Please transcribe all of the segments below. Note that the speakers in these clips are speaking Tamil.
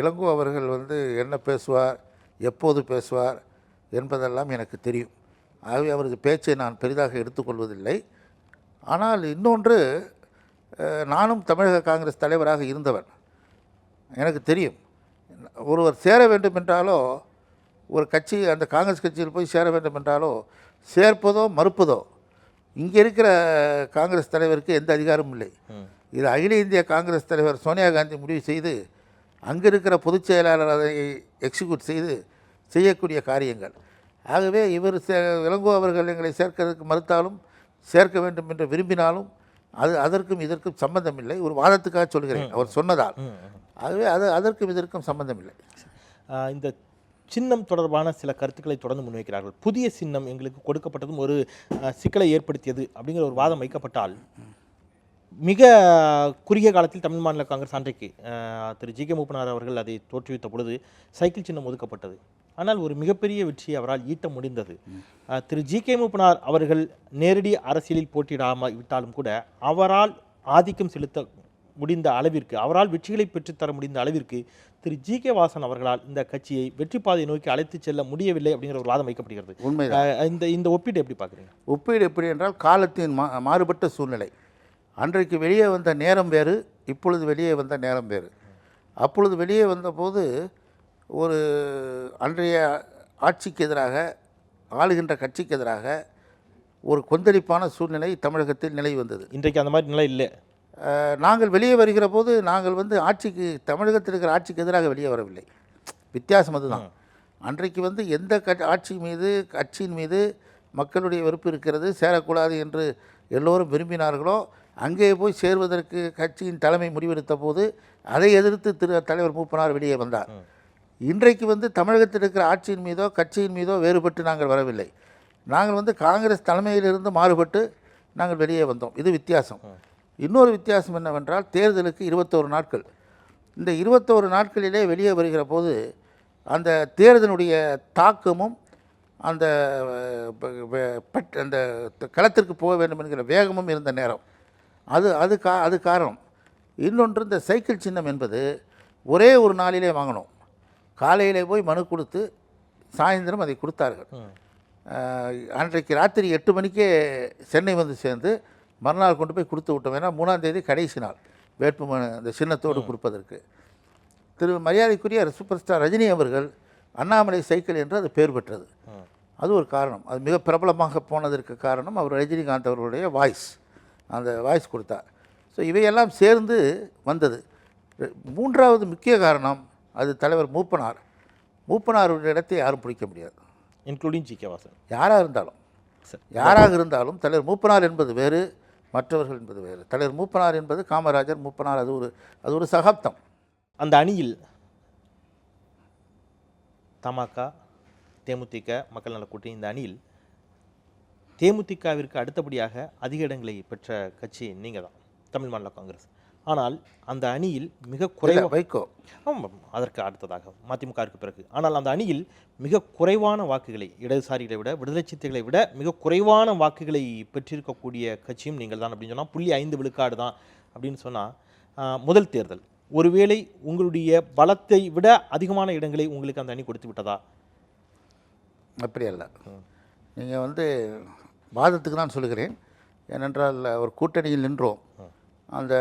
இளங்கோ அவர்கள் வந்து என்ன பேசுவார் எப்போது பேசுவார் என்பதெல்லாம் எனக்கு தெரியும். ஆகவே அவரது பேச்சை நான் பெரிதாக எடுத்துக்கொள்வதில்லை. ஆனால் இன்னொன்று நானும் தமிழக காங்கிரஸ் தலைவராக இருந்தவன். எனக்கு தெரியும். ஒருவர் சேர வேண்டும் என்றாலோ ஒரு கட்சி அந்த காங்கிரஸ் கட்சியில் போய் சேர வேண்டும் என்றாலோ சேர்ப்பதோ மறுப்பதோ இங்கே இருக்கிற காங்கிரஸ் தலைவருக்கு எந்த அதிகாரமும் இல்லை. இது அகில இந்திய காங்கிரஸ் தலைவர் சோனியா காந்தி முடிவு செய்து அங்கே இருக்கிற பொதுச் செயலாளர் அதை எக்ஸிக்யூட் செய்து செய்யக்கூடிய காரியங்கள். ஆகவே இவர் சே இளங்கோ அவர்கள் எங்களை சேர்க்கிறதுக்கு மறுத்தாலும் சேர்க்க வேண்டும் என்று விரும்பினாலும் அது அதற்கும் இதற்கும் சம்பந்தம் இல்லை ஒரு வாதத்துக்காக சொல்கிறேன் அவர் சொன்னதால். ஆகவே அது அதற்கும் இதற்கும் சம்பந்தம் இல்லை இந்த சின்னம் தொடர்பான சில கருத்துக்களை தொடர்ந்து முன்வைக்கிறார்கள். புதிய சின்னம் எங்களுக்கு கொடுக்கப்பட்டதும் ஒரு சிக்கலை ஏற்படுத்தியது அப்படிங்கிற ஒரு வாதம் வைக்கப்பட்டால் மிக குறுகிய காலத்தில் தமிழ் மாநில காங்கிரஸ் அன்றைக்கு திரு ஜி கே மூப்பனார் அவர்கள் அதை தோற்றுவித்த பொழுது சைக்கிள் சின்னம் ஒதுக்கப்பட்டது. ஆனால் ஒரு மிகப்பெரிய வெற்றியை அவரால் ஈட்ட முடிந்தது. திரு ஜி கே மூப்பனார் அவர்கள் நேரடி அரசியலில் போட்டியிடாமல் விட்டாலும் கூட அவரால் ஆதிக்கம் செலுத்த முடிந்த அளவிற்கு அவரால் வெற்றிகளை பெற்றுத்தர முடிந்த அளவிற்கு திரு ஜி கே வாசன் அவர்களால் இந்த கட்சியை வெற்றி பாதையை நோக்கி அழைத்து செல்ல முடியவில்லை அப்படிங்கிற ஒரு வாதம் வைக்கப்படுகிறது. ஆஹ், இந்த இந்த ஒப்பீடு எப்படி பார்க்குறீங்க? ஒப்பீடு எப்படி என்றால் காலத்தின் மாறுபட்ட சூழ்நிலை. அன்றைக்கு வெளியே வந்த நேரம் வேறு இப்பொழுது வெளியே வந்த நேரம் வேறு. அப்பொழுது வெளியே வந்தபோது ஒரு அன்றைய ஆட்சிக்கு எதிராக ஆளுகின்ற கட்சிக்கு எதிராக ஒரு கொந்தளிப்பான சூழ்நிலை தமிழகத்தில் நிலை வந்தது. இன்றைக்கு அந்த மாதிரி நிலை இல்லை. நாங்கள் வெளியே வருகிற போது நாங்கள் வந்து ஆட்சிக்கு தமிழகத்தில் இருக்கிற ஆட்சிக்கு எதிராக வெளியே வரவில்லை. வித்தியாசம் அதுதான். அன்றைக்கு வந்து எந்த கட்சி ஆட்சி மீது கட்சியின் மீது மக்களுடைய வெறுப்பு இருக்கிறது சேரக்கூடாது என்று எல்லோரும் விரும்பினார்களோ அங்கே போய் சேர்வதற்கு கட்சியின் தலைமை முடிவெடுத்த போது அதை எதிர்த்து திரு தலைவர் மூப்பனார் வெளியே வந்தார். இன்றைக்கு வந்து தமிழகத்தில் இருக்கிற ஆட்சியின் மீதோ கட்சியின் மீதோ வேறுபட்டு நாங்கள் வரவில்லை. நாங்கள் வந்து காங்கிரஸ் தலைமையிலிருந்து மாறுபட்டு நாங்கள் வெளியே வந்தோம். இது வித்தியாசம். இன்னொரு வித்தியாசம் என்னவென்றால் தேர்தலுக்கு இருபத்தோரு நாட்கள். இந்த இருபத்தோரு நாட்களிலே வெளியே வருகிற போது அந்த தேர்தலுடைய தாக்கமும் அந்த பட் அந்த களத்திற்கு போக வேண்டும் என்கிற வேகமும் இருந்த நேரம். அது அது கா அது காரணம். இன்னொன்று இந்த சைக்கிள் சின்னம் என்பது ஒரே ஒரு நாளிலே வாங்கினோம் காலையிலே போய் மனு கொடுத்து சாயந்தரம் அதை கொடுத்தார்கள். அன்றைக்கு ராத்திரி எட்டு மணிக்கே சென்னை வந்து சேர்ந்து மறுநாள் கொண்டு போய் கொடுத்து விட்டோம். ஏன்னா மூணாம் தேதி கடைசி நாள். வேட்புமனு அந்த சின்னத்தோடு கொடுப்பதற்கு. திரு மரியாதைக்குரிய சூப்பர் ஸ்டார் ரஜினி அவர்கள் அண்ணாமலை சைக்கிள் என்று அது பேர் பெற்றது. அது ஒரு காரணம். அது மிக பிரபலமாக போனதற்கு காரணம் அவர் ரஜினிகாந்த் அவர்களுடைய வாய்ஸ். அந்த வாய்ஸ் கொடுத்தார் ஸோ இவையெல்லாம் சேர்ந்து வந்தது. மூன்றாவது முக்கிய காரணம் அது தலைவர் மூப்பனார். மூப்பனாருடைய இடத்தை யாரும் பிடிக்க முடியாது. இன்க்ளூடிங் ஜி கே வாசன் யாராக இருந்தாலும். சரி. யாராக இருந்தாலும் தலைவர் மூப்பனார் என்பது வேறு மற்றவர்கள் என்பது வேறு. தலைவர் மூப்பனார் என்பது காமராஜர் மூப்பனார் அது ஒரு அது ஒரு சகாப்தம். அந்த அணியில் தமாக தேமுதிக மக்கள் நல கூட்டணி இந்த அணியில் தேமுதிகவிற்கு அடுத்தபடியாக அதிக இடங்களை பெற்ற கட்சி நீங்கள் தான் தமிழ் மாநில காங்கிரஸ். ஆனால் அந்த அணியில் மிக இல்ல, குறைவா வைகோ ஆமாம் அதற்கு அடுத்ததாக மதிமுகவிற்கு பிறகு. ஆனால் அந்த அணியில் மிக குறைவான வாக்குகளை இடதுசாரிகளை விட விடுதலை சிறுத்தைகளை விட மிக குறைவான வாக்குகளை பெற்றிருக்கக்கூடிய கட்சியும் நீங்கள் தான் அப்படின்னு சொன்னால் புள்ளி ஐந்து விழுக்காடு தான் அப்படின்னு சொன்னால் முதல் தேர்தல். ஒருவேளை உங்களுடைய பலத்தை விட அதிகமான இடங்களை உங்களுக்கு அந்த அணி கொடுத்து விட்டதா? அப்படி அல்ல. நீங்கள் வந்து வாதத்துக்கு தான் சொல்லுகிறேன். ஏனென்றால் ஒரு கூட்டணியில் நின்றோம். அந்த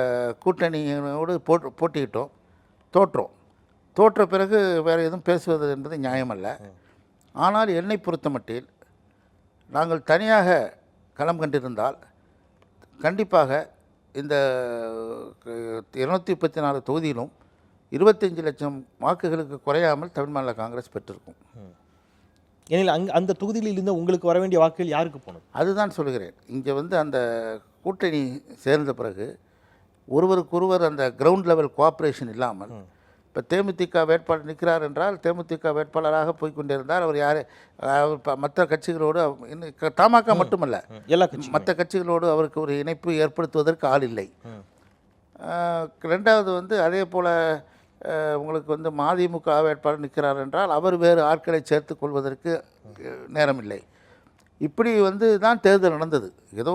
கூட்டணியோடு போட்டு போட்டியிட்டோம். தோற்றோம். தோற்ற பிறகு வேறு எதுவும் பேசுவது என்பது நியாயமல்ல. ஆனால் என்னை பொறுத்தமட்டில் நாங்கள் தனியாக களம் கண்டிருந்தால் கண்டிப்பாக இந்த இருநூற்றி முப்பத்தி நாலு தொகுதியிலும் இருபத்தஞ்சு லட்சம் வாக்குகளுக்கு குறையாமல் தமிழ் மாநில காங்கிரஸ் பெற்றிருக்கும். ஏனில் அங் அந்த தொகுதியில் இருந்த உங்களுக்கு வர வேண்டிய வாக்குகள் யாருக்கு போனது? அதுதான் சொல்கிறேன் இங்கே வந்து அந்த கூட்டணி சேர்ந்த பிறகு ஒருவருக்கொருவர் அந்த கிரவுண்ட் லெவல் கோஆப்ரேஷன் இல்லாமல் இப்போ தேமுதிக வேட்பாளர் நிற்கிறார் என்றால் தேமுதிக வேட்பாளராக போய் கொண்டிருந்தார் அவர் யார் மற்ற கட்சிகளோடு இன்னும் தமாக மட்டுமல்ல. எல்லா மற்ற கட்சிகளோடு அவருக்கு ஒரு இணைப்பு ஏற்படுத்துவதற்கு ஆள் இல்லை. ரெண்டாவது வந்து அதே போல் உங்களுக்கு வந்து மதிமுக வேட்பாளர் நிற்கிறார் என்றால் அவர் வேறு ஆட்களை சேர்த்து கொள்வதற்கு நேரமில்லை. இப்படி வந்து தான் தேர்தல் நடந்தது. ஏதோ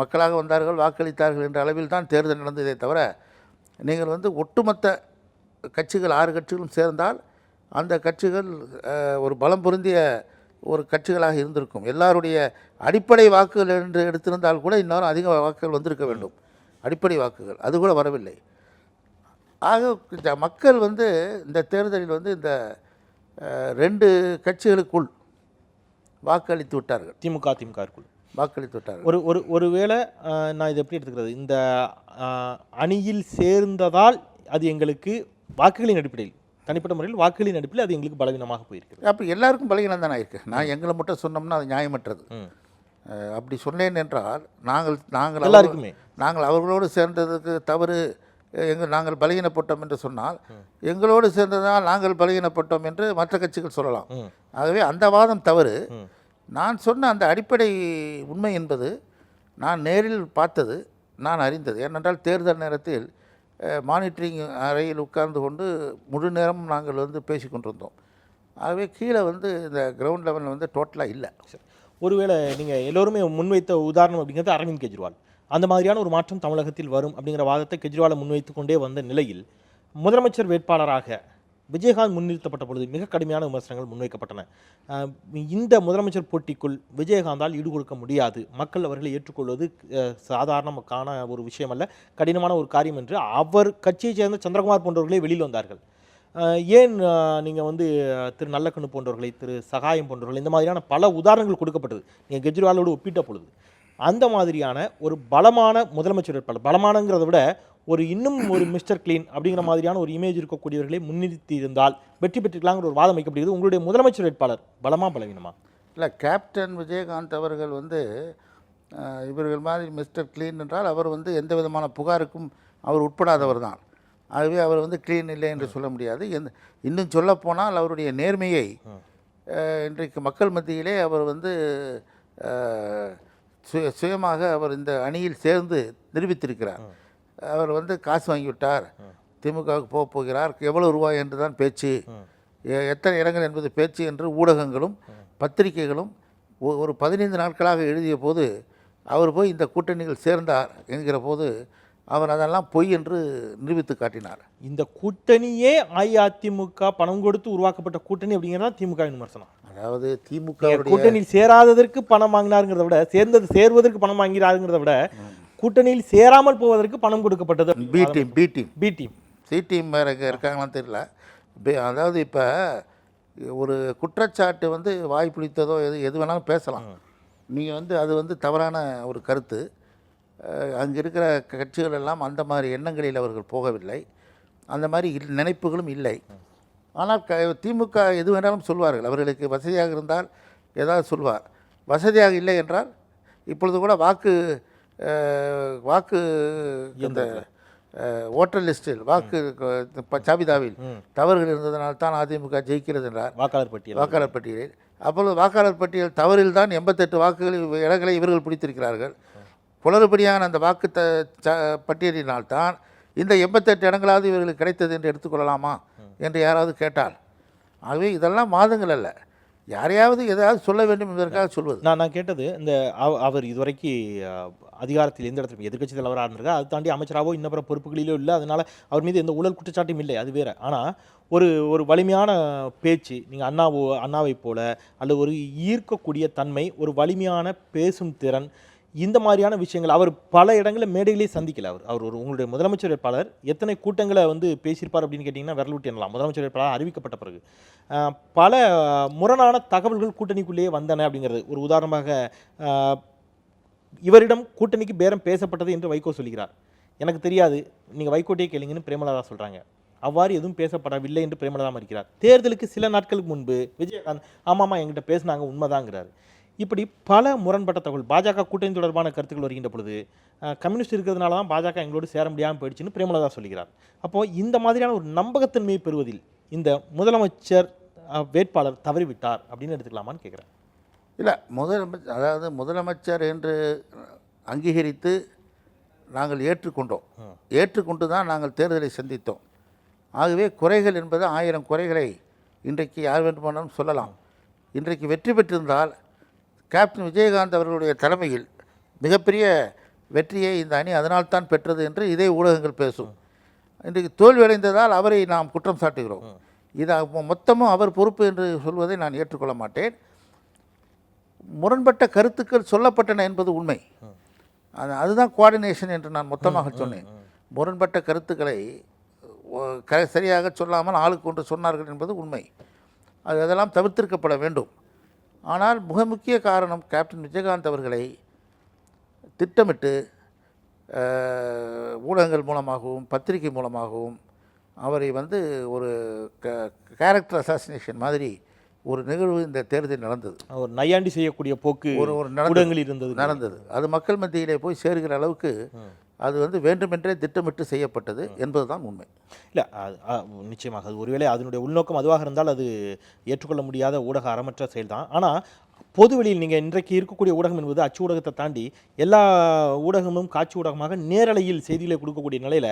மக்களாக வந்தார்கள் வாக்களித்தார்கள் என்ற அளவில் தான் தேர்தல் நடந்ததே தவிர நீங்கள் வந்து ஒட்டுமொத்த கட்சிகள் ஆறு கட்சிகளும் சேர்ந்தால் அந்த கட்சிகள் ஒரு பலம் பொருந்திய ஒரு கட்சிகளாக இருந்திருக்கும். எல்லாருடைய அடிப்படை வாக்குகள் என்று எடுத்திருந்தால் கூட இன்னொரு அதிக வாக்குகள் வந்திருக்க வேண்டும். அடிப்படை வாக்குகள் அது கூட வரவில்லை. ஆக இந்த மக்கள் வந்து இந்த தேர்தலில் வந்து இந்த ரெண்டு கட்சிகளுக்குள் வாக்களித்து விட்டார்கள். திமுக திமுகவிற்குள் வாக்களித்து விட்டார்கள். ஒரு ஒரு ஒருவேளை நான் இதை எப்படி எடுத்துக்கிறது? இந்த அணியில் சேர்ந்ததால் அது எங்களுக்கு வாக்குகளின் அடிப்படையில் தனிப்பட்ட முறையில் வாக்குகளின் அடிப்படையில் அது எங்களுக்கு பலவீனமாக போயிருக்கிறது. அப்போ எல்லாருக்கும் பலகீனம் தானே இருக்கு. நான் எங்களை மட்டும் சொன்னோம்னா அது நியாயமற்றது. அப்படி சொன்னேன் என்றால் நாங்கள் நாங்கள் எல்லாருக்குமே. நாங்கள் அவர்களோடு சேர்ந்ததுக்கு தவறு எங்கள் நாங்கள் பலகீனப்பட்டோம் என்று சொன்னால் எங்களோடு சேர்ந்ததால் நாங்கள் பலகீனப்பட்டோம் என்று மற்ற கட்சிகள் சொல்லலாம். ஆகவே அந்த வாதம் தவறு. நான் சொன்ன அந்த அடிப்படை உண்மை என்பது நான் நேரில் பார்த்தது நான் அறிந்தது. ஏனென்றால் தேர்தல் நேரத்தில் மானிட்டரிங் அறையில் உட்கார்ந்து கொண்டு முழு நேரமும் நாங்கள் வந்து பேசி கொண்டிருந்தோம். ஆகவே கீழே வந்து இந்த கிரவுண்ட் லெவலில் வந்து டோட்டலாக இல்லை. ஒருவேளை நீங்கள் எல்லோருமே முன்வைத்த உதாரணம் அப்படிங்கிறது அரவிந்த் கெஜ்ரிவால். அந்த மாதிரியான ஒரு மாற்றம் தமிழகத்தில் வரும் அப்படிங்கிற வாதத்தை கெஜ்ரிவாலை முன்வைத்து கொண்டே வந்த நிலையில் முதலமைச்சர் வேட்பாளராக விஜயகாந்த் முன்னிறுத்தப்பட்ட பொழுது மிக கடுமையான விமர்சனங்கள் முன்வைக்கப்பட்டன. இந்த முதலமைச்சர் போட்டிக்குள் விஜயகாந்தால் ஈடுகொடுக்க முடியாது. மக்கள் அவர்களை ஏற்றுக்கொள்வது அஹ், சாதாரணமான ஒரு விஷயம் அல்ல கடினமான ஒரு காரியம் என்று அவர் கட்சியைச் சேர்ந்த சந்திரகுமார் போன்றவர்களே வெளியில் வந்தார்கள். ஏன் நீங்கள் வந்து திரு நல்லக்கண்ணு போன்றவர்களை திரு சகாயம் போன்றவர்கள் இந்த மாதிரியான பல உதாரணங்கள் கொடுக்கப்பட்டது. நீங்கள் கெஜ்ரிவாலோடு ஒப்பிட்ட பொழுது அந்த மாதிரியான ஒரு பலமான முதலமைச்சர் வேட்பாளர் பலமானங்கிறத விட ஒரு இன்னும் ஒரு மிஸ்டர் க்ளீன் அப்படிங்கிற மாதிரியான ஒரு இமேஜ் இருக்கக்கூடியவர்களை முன்னிறுத்தி இருந்தால் வெற்றி பெற்றுக்கலாங்கிற ஒரு வாதம் வைக்கப்படுகிறது. உங்களுடைய முதலமைச்சர் வேட்பாளர் பலமா பலவீனமா? இல்லை கேப்டன் விஜயகாந்த் அவர்கள் வந்து இவர்கள் மாதிரி மிஸ்டர் க்ளீன் என்றால் அவர் வந்து எந்த விதமான புகாருக்கும் அவர் உட்படாதவர் தான். ஆகவே அவர் வந்து க்ளீன் இல்லை என்று சொல்ல முடியாது. எந்த இன்னும் சொல்லப்போனால் அவருடைய நேர்மையை இன்றைக்கு மக்கள் மத்தியிலே அவர் வந்து சுய சுயமாக அவர் இந்த அணியில் சேர்ந்து நிரூபித்திருக்கிறார். அவர் வந்து காசு வாங்கிவிட்டார். திமுகவுக்கு போக போகிறார். எவ்வளவு ரூபாய் என்று தான் பேச்சு. எ- எத்தனை இடங்கள் என்பது பேச்சு என்று ஊடகங்களும் பத்திரிகைகளும் ஒரு பதினைந்து நாட்களாக எழுதிய போது அவர் போய் இந்த கூட்டணிகள் சேர்ந்தார் என்கிற போது அவர் அதெல்லாம் பொய் என்று நிரூபித்து காட்டினார். இந்த கூட்டணியே அஇஅதிமுக பணம் கொடுத்து உருவாக்கப்பட்ட கூட்டணி அப்படிங்கிறதா திமுக விமர்சனம். அதாவது திமுக கூட்டணியில் சேராததற்கு பணம் வாங்கினாருங்கிறத விட சேர்ந்தது சேர்வதற்கு பணம் வாங்கிறாருங்கிறத விட கூட்டணியில் சேராமல் போவதற்கு பணம் கொடுக்கப்பட்டது. B team B team. B team. C team இருக்காங்களான்னு தெரியல. அதாவது இப்போ ஒரு குற்றச்சாட்டு வந்து வாய் பிடித்ததோ எது எது வேணாலும் பேசலாம். நீங்கள் வந்து அது வந்து தவறான ஒரு கருத்து. அங்கே இருக்கிற கட்சிகள் எல்லாம் அந்த மாதிரி எண்ணங்களில் அவர்கள் போகவில்லை. அந்த மாதிரி நினைப்புகளும் இல்லை. ஆனால் க திமுக எது வேணாலும் சொல்வார்கள். அவர்களுக்கு வசதியாக இருந்தால் ஏதாவது சொல்வார். வசதியாக இல்லை என்றால் இப்பொழுது கூட வாக்கு வாக்கு இந்த ஓட்டர் லிஸ்டில் வாக்கு ஜாபிதாவில் தவறுகள் இருந்ததனால் தான் அதிமுக ஜெயிக்கிறது என்றார். வாக்காளர் பட்டியல். வாக்காளர் பட்டியலில். அப்பொழுது வாக்காளர் பட்டியல் தவறில் தான் எண்பத்தெட்டு வாக்குகள் இடங்களை இவர்கள் பிடித்திருக்கிறார்கள். குளறுபடியான அந்த வாக்கு த ச பட்டியலினால் தான் இந்த எண்பத்தெட்டு இடங்களாவது இவர்களுக்கு கிடைத்தது என்று எடுத்துக்கொள்ளலாமா? என்று யாராவது கேட்டால் ஆகவே இதெல்லாம் மாதங்கள் அல்ல. யாரையாவது எதாவது சொல்ல வேண்டும் என்பதற்காக சொல்வது. நான் நான் கேட்டது இந்த அவ- அவர் இதுவரைக்கும் அதிகாரத்தில் எந்த இடத்துல எதிர்கட்சி தலைவராக இருந்திருக்கா? அது தாண்டி அமைச்சராகவோ இன்ன பிற பொறுப்புகளிலோ இல்லை. அதனால் அவர் மீது எந்த ஊழல் குற்றச்சாட்டும் இல்லை. அது வேற. ஆனால் ஒரு ஒரு வலிமையான பேச்சு நீங்கள் அண்ணாவோ அண்ணாவை போல அல்லது ஒரு ஈர்க்கக்கூடிய தன்மை ஒரு வலிமையான பேசும் திறன் இந்த மாதிரியான விஷயங்கள் அவர் பல இடங்களில் மேடையிலே சந்திக்கல அவர். அவர் ஒரு உங்களுடைய முதலமைச்சர் வேட்பாளர். எத்தனை கூட்டங்களை வந்து பேசியிருப்பார் அப்படின்னு கேட்டிங்கன்னா விரல் விட்டு எண்ணலாம். முதலமைச்சர் வேட்பாளர் அறிவிக்கப்பட்ட பிறகு. பல முரணான தகவல்கள் கூட்டணிக்குள்ளேயே வந்தன அப்படிங்கிறது. ஒரு உதாரணமாக இவரிடம் கூட்டணிக்கு பேரம் பேசப்பட்டது என்று வைகோ சொல்கிறார். எனக்கு தெரியாது. நீங்கள் வைகோட்டையே கேளுங்கன்னு பிரேமலதா சொல்கிறாங்க அவ்வாறு எதுவும் பேசப்படவில்லை என்று பிரேமலதா மறுக்கிறார். தேர்தலுக்கு சில நாட்களுக்கு முன்பு விஜயகாந்த் ஆமாம்மா என்கிட்ட பேசினாங்க உண்மைதாங்கிறார். இப்படி பல முரண்பட்ட தகவல். பாஜக கூட்டணி தொடர்பான கருத்துக்கள் வருகின்ற பொழுது கம்யூனிஸ்ட் இருக்கிறதுனால தான் பாஜக எங்களோடு சேர முடியாமல் போயிடுச்சுன்னு பிரேமலதா சொல்கிறார் அப்போது இந்த மாதிரியான ஒரு நம்பகத்தன்மையை பெறுவதில் இந்த முதலமைச்சர் வேட்பாளர் தவறிவிட்டார் அப்படின்னு எடுத்துக்கலாமான்னு கேட்குறேன் இல்லை முதலமைச்சர் அதாவது முதலமைச்சர் என்று அங்கீகரித்து நாங்கள் ஏற்றுக்கொண்டோம். ஏற்றுக்கொண்டு தான் நாங்கள் தேர்தலை சந்தித்தோம். ஆகவே குறைகள் என்பது ஆயிரம் குறைகளை இன்றைக்கு யார் வேண்டுமானாலும் சொல்லலாம். இன்றைக்கு வெற்றி பெற்றிருந்தால் கேப்டன் விஜயகாந்த் அவர்களுடைய தலைமையில் மிகப்பெரிய வெற்றியை இந்த அணி அதனால்தான் பெற்றது என்று இதே ஊடகங்கள் பேசும். இன்றைக்கு தோல்வியடைந்ததால் அவரை நாம் குற்றம் சாட்டுகிறோம். இது மொத்தமும் அவர் பொறுப்பு என்று சொல்வதை நான் ஏற்றுக்கொள்ள மாட்டேன். முரண்பட்ட கருத்துக்கள் சொல்லப்பட்டன என்பது உண்மை. அது அதுதான் கோஆர்டினேஷன் என்று நான் மொத்தமாக சொன்னேன். முரண்பட்ட கருத்துக்களை சரியாக சொல்லாமல் ஆளுக்கு ஒன்று சொன்னார்கள் என்பது உண்மை. அது அதெல்லாம் தவிர்த்திருக்கப்பட வேண்டும். ஆனால் மிக முக்கிய காரணம் கேப்டன் விஜயகாந்த் அவர்களை திட்டமிட்டு ஊடகங்கள் மூலமாகவும் பத்திரிகை மூலமாகவும் அவரை வந்து ஒரு க கேரக்டர் அசாசினேஷன் மாதிரி ஒரு நிகழ்வு இந்த தேர்தல் நடந்தது. ஒரு நையாண்டி செய்யக்கூடிய போக்கு ஒரு ஒரு நடந்தது. இருந்தது. நடந்தது. அது மக்கள் மத்தியிலே போய் சேர்கிற அளவுக்கு அது வந்து வேண்டுமென்றே திட்டமிட்டு செய்யப்பட்டது என்பதுதான் உண்மை. இல்லை நிச்சயமாக. அது ஒருவேளை அதனுடைய உள்நோக்கம் அதுவாக இருந்தால் அது ஏற்றுக்கொள்ள முடியாத ஊடக அறமற்ற செயல் தான் ஆனால் பொது வெளியில் நீங்கள் இன்றைக்கு இருக்கக்கூடிய ஊடகம் என்பது அச்சு ஊடகத்தை தாண்டி எல்லா ஊடகமும் காட்சி ஊடகமாக நேரலையில் செய்திகளை கொடுக்கக்கூடிய நிலையில்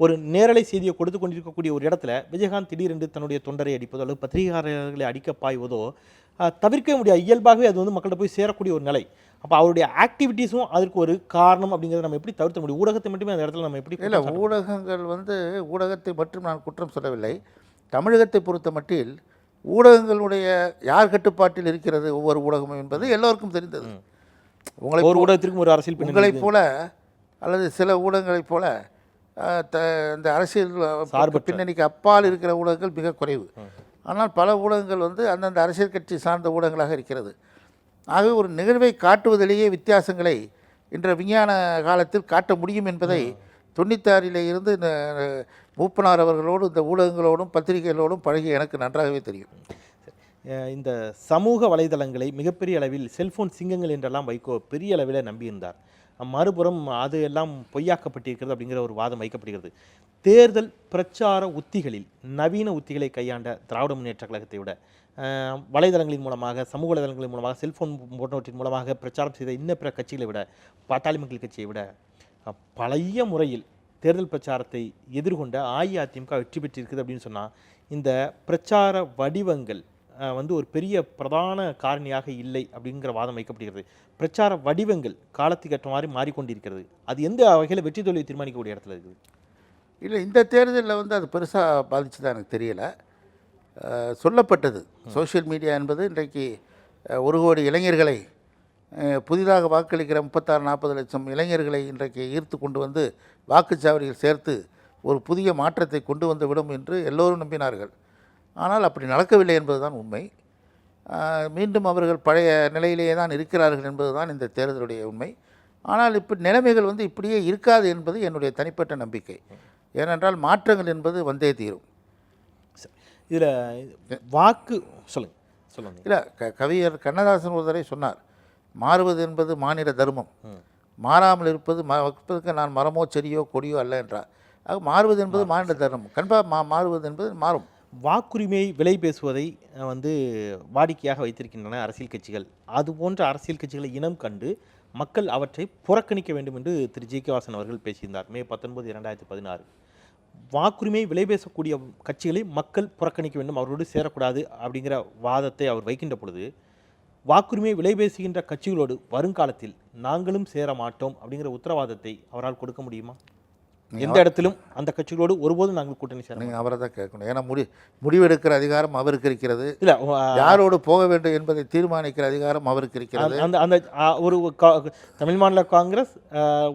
ஒரு நேரலை செய்தியை கொடுத்து கொண்டிருக்கக்கூடிய ஒரு இடத்துல விஜயகாந்த் திடீரென்று தன்னுடைய தொண்டரை அடிப்பதோ அல்லது பத்திரிகையாளர்களை அடிக்க பாய்வதோ அஹ், தவிர்க்கவே முடியாது. இயல்பாகவே அது வந்து மக்கள்கிட்ட போய் சேரக்கூடிய ஒரு நிலை. அப்போ அவருடைய ஆக்டிவிட்டீஸும் அதற்கு ஒரு காரணம் அப்படிங்கிறத நம்ம எப்படி தவிர்க்க முடியும்? ஊடகத்தை மட்டுமே அந்த இடத்துல நம்ம எப்படி இல்லை ஊடகங்கள் வந்து ஊடகத்தை மட்டும் நான் குற்றம் சொல்லவில்லை. தமிழகத்தை பொறுத்த மட்டில் ஊடகங்களுடைய யார் கட்டுப்பாட்டில் இருக்கிறது ஒவ்வொரு ஊடகமும் என்பது எல்லோருக்கும் தெரிந்தது. உங்களை ஒரு ஊடகத்திற்கும் ஒரு அரசியல் உங்களைப் போல அல்லது சில ஊடகங்களைப் போல இந்த அரசியல். பின்னணிக்கு அப்பால் இருக்கிற ஊடகங்கள் மிக குறைவு. ஆனால் பல ஊடகங்கள் வந்து அந்தந்த அரசியல் கட்சி சார்ந்த ஊடகங்களாக இருக்கிறது. ஆகவே ஒரு நிகழ்வை காட்டுவதிலேயே வித்தியாசங்களை இன்ற விஞ்ஞான காலத்தில் காட்ட முடியும் என்பதை தொண்ணூத்தாறிலே இருந்து இந்த மூப்பனார் அவர்களோடும் இந்த ஊடகங்களோடும் பத்திரிகைகளோடும் பழகி எனக்கு நன்றாகவே தெரியும். இந்த சமூக வலைதளங்களை மிகப்பெரிய அளவில் செல்ஃபோன் சிங்கங்கள் என்றெல்லாம் வைகோ பெரிய அளவில் நம்பியிருந்தார். மறுபுறம் அது எல்லாம் பொய்யாக்கப்பட்டிருக்கிறது அப்படிங்கிற ஒரு வாதம் வைக்கப்படுகிறது. தேர்தல் பிரச்சார உத்திகளில் நவீன உத்திகளை கையாண்ட திராவிட முன்னேற்ற கழகத்தை விட வலைதளங்களின் மூலமாக சமூக வலைதளங்களின் மூலமாக செல்ஃபோன் போன்றவற்றின் மூலமாக பிரச்சாரம் செய்த இன்ன பிற கட்சிகளை விட பாட்டாளி மக்கள் கட்சியை விட பழைய முறையில் தேர்தல் பிரச்சாரத்தை எதிர்கொண்ட அஇஅதிமுக வெற்றி பெற்றிருக்குது அப்படின்னு சொன்னால் இந்த பிரச்சார வடிவங்கள் வந்து ஒரு பெரிய பிரதான காரணியாக இல்லை அப்படிங்கிற வாதம் வைக்கப்படுகிறது. பிரச்சார வடிவங்கள் காலத்துக்கு ஏற்ற மாதிரி மாறிக்கொண்டிருக்கிறது. அது எந்த வகையில் வெற்றி தோல்வியை தீர்மானிக்கக்கூடிய இடத்துல இருக்குது? இல்லை இந்த தேர்தலில் வந்து அது பெருசாக பாதிச்சதா எனக்கு தெரியலை. சொல்லப்பட்டது. சோஷியல் மீடியா என்பது இன்றைக்கு ஒரு கோடி இளைஞர்களை புதிதாக வாக்களிக்கிற முப்பத்தாறு நாற்பது லட்சம் இளைஞர்களை இன்றைக்கு ஈர்த்து கொண்டு வந்து வாக்குச்சாவடியில் சேர்த்து ஒரு புதிய மாற்றத்தை கொண்டு வந்து விடும் என்று எல்லோரும் நம்பினார்கள். ஆனால் அப்படி நடக்கவில்லை என்பதுதான் உண்மை. மீண்டும் அவர்கள் பழைய நிலையிலேயே தான் இருக்கிறார்கள் என்பதுதான் இந்த தேர்தலுடைய உண்மை. ஆனால் இப்போ நிலைமைகள் வந்து இப்படியே இருக்காது என்பது என்னுடைய தனிப்பட்ட நம்பிக்கை. ஏனென்றால் மாற்றங்கள் என்பது வந்தே தீரும். இதில் வாக்கு சொல்லுங்க சொல்லுங்க. இல்லை க கவிஞர் கண்ணதாசன் ஒரு தடவை சொன்னார். மாறுவது என்பது மாநில தர்மம். மாறாமல் இருப்பது ம இருப்பதற்கு நான் மரமோ செடியோ கொடியோ அல்ல என்றார் ஆக மாறுவது என்பது மாநில தர்மம். கண்டிப்பாக மா மாறுவது என்பது மாறும். வாக்குரிமையை விலை பேசுவதை வந்து வாடிக்கையாக வைத்திருக்கின்றன அரசியல் கட்சிகள். அது போன்ற அரசியல் கட்சிகளை இனம் கண்டு மக்கள் அவற்றை புறக்கணிக்க வேண்டும் என்று திரு. ஜி. கே. வாசன் அவர்கள் பேசியிருந்தார். மே பத்தொன்பது இரண்டாயிரத்தி பதினாறு. வாக்குரிமையை விலை பேசக்கூடிய கட்சிகளை மக்கள் புறக்கணிக்க வேண்டும். அவரோடு சேரக்கூடாது அப்படிங்கிற வாதத்தை அவர் வைக்கின்ற பொழுது வாக்குரிமையை விலை பேசுகின்ற கட்சிகளோடு வருங்காலத்தில் நாங்களும் சேர மாட்டோம் அப்படிங்கிற உத்தரவாதத்தை அவரால் கொடுக்க முடியுமா? எந்த இடத்திலும் அந்த கட்சிகளோடு ஒருபோதும் நாங்கள் கூட்டணி சேர நீங்கள் அவரை தான் கேட்கணும். ஏன்னா முடி முடிவெடுக்கிற அதிகாரம் அவருக்கு இருக்கிறது. இல்லை யாரோடு போக வேண்டும் என்பதை தீர்மானிக்கிற அதிகாரம் அவருக்கு இருக்கிறது. அந்த அந்த ஒரு தமிழ் மாநில காங்கிரஸ்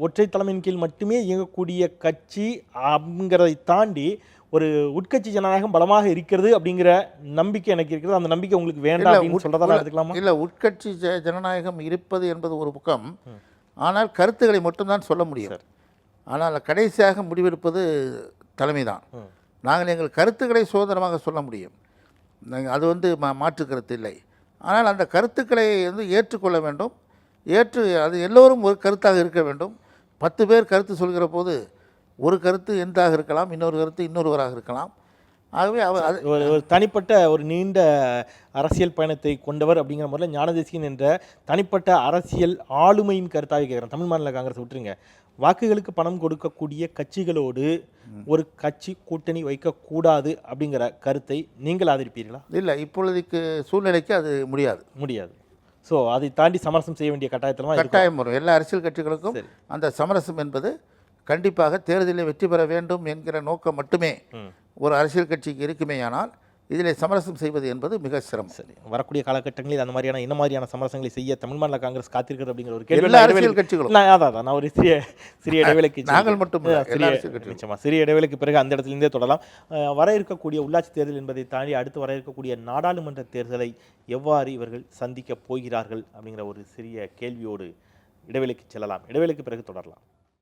ஒற்றை தலைமையின் கீழ் மட்டுமே இயங்கக்கூடிய கட்சி அப்படிங்கிறதை தாண்டி ஒரு உட்கட்சி ஜனநாயகம் பலமாக இருக்கிறது அப்படிங்கிற நம்பிக்கை எனக்கு இருக்கிறது அந்த நம்பிக்கை உங்களுக்கு வேண்டாம் அப்படின்னு சொல்றதா எடுத்துக்கலாமா? இல்லை உட்கட்சி ஜ- ஜனநாயகம் இருப்பது என்பது ஒரு பக்கம். ஆனால் கருத்துக்களை மட்டும்தான் சொல்ல முடியும். ஆனால் கடைசியாக முடிவெடுப்பது தலைமை தான். நாங்கள் எங்கள் கருத்துக்களை சுதந்திரமாக சொல்ல முடியும். அது வந்து மா மாற்று கருத்து இல்லை. ஆனால் அந்த கருத்துக்களை வந்து ஏற்றுக்கொள்ள வேண்டும். ஏற்று அது எல்லோரும் ஒரு கருத்தாக இருக்க வேண்டும். பத்து பேர் கருத்து சொல்கிற போது ஒரு கருத்து எந்தாக இருக்கலாம் இன்னொரு கருத்து இன்னொருவராக இருக்கலாம். ஆகவே அவர் அது ஒரு தனிப்பட்ட ஒரு நீண்ட அரசியல் பயணத்தை கொண்டவர் அப்படிங்கிற முறையில் ஞானதேசியன் என்ற தனிப்பட்ட அரசியல் ஆளுமையின் கருத்தாக கேட்குறேன். தமிழ் மாநில காங்கிரஸ் விட்டுருங்க. வாக்குகளுக்கு பணம் கொடுக்கக்கூடிய கட்சிகளோடு ஒரு கட்சி கூட்டணி வைக்கக்கூடாது அப்படிங்கிற கருத்தை நீங்கள் ஆதரிப்பீர்களா? இல்லை இப்பொழுதைக்கு சூழ்நிலைக்கு அது முடியாது. முடியாது. ஸோ அதை தாண்டி சமரசம் செய்ய வேண்டிய கட்டாயத்தில். கட்டாயம் வரும். எல்லா அரசியல் கட்சிகளுக்கும். அந்த சமரசம் என்பது கண்டிப்பாக தேர்தலில் வெற்றி பெற வேண்டும் என்கிற நோக்கம் மட்டுமே. ஒரு அரசியல் கட்சிக்கு இருக்குமேயானால் இதில் சமரசம் செய்வது என்பது மிக சிரமம் சரி வரக்கூடிய காலகட்டங்களில் அந்த மாதிரியான என்ன மாதிரியான சமரசங்களை செய்ய தமிழ் மாநில காங்கிரஸ் காத்திருக்கிறது அப்படிங்கிற ஒரு கேள்வி எல்லா அரசியல் கட்சிகளும். நான் அதான் நான் ஒரு சிறிய சிறிய இடைவேளைக்கு நாங்கள். மட்டும் சிறிய. நிச்சயமா சிறிய இடைவேளைக்கு பிறகு அந்த இடத்திலிருந்தே தொடரலாம் வர இருக்கக்கூடிய உள்ளாட்சி தேர்தல் என்பதை தாண்டி அடுத்து வர இருக்கக்கூடிய நாடாளுமன்ற தேர்தலை எவ்வாறு இவர்கள் சந்திக்க போகிறார்கள் அப்படிங்கிற ஒரு சிறிய கேள்வியோடு இடைவேளைக்கு செல்லலாம் இடைவேளைக்கு பிறகு தொடரலாம்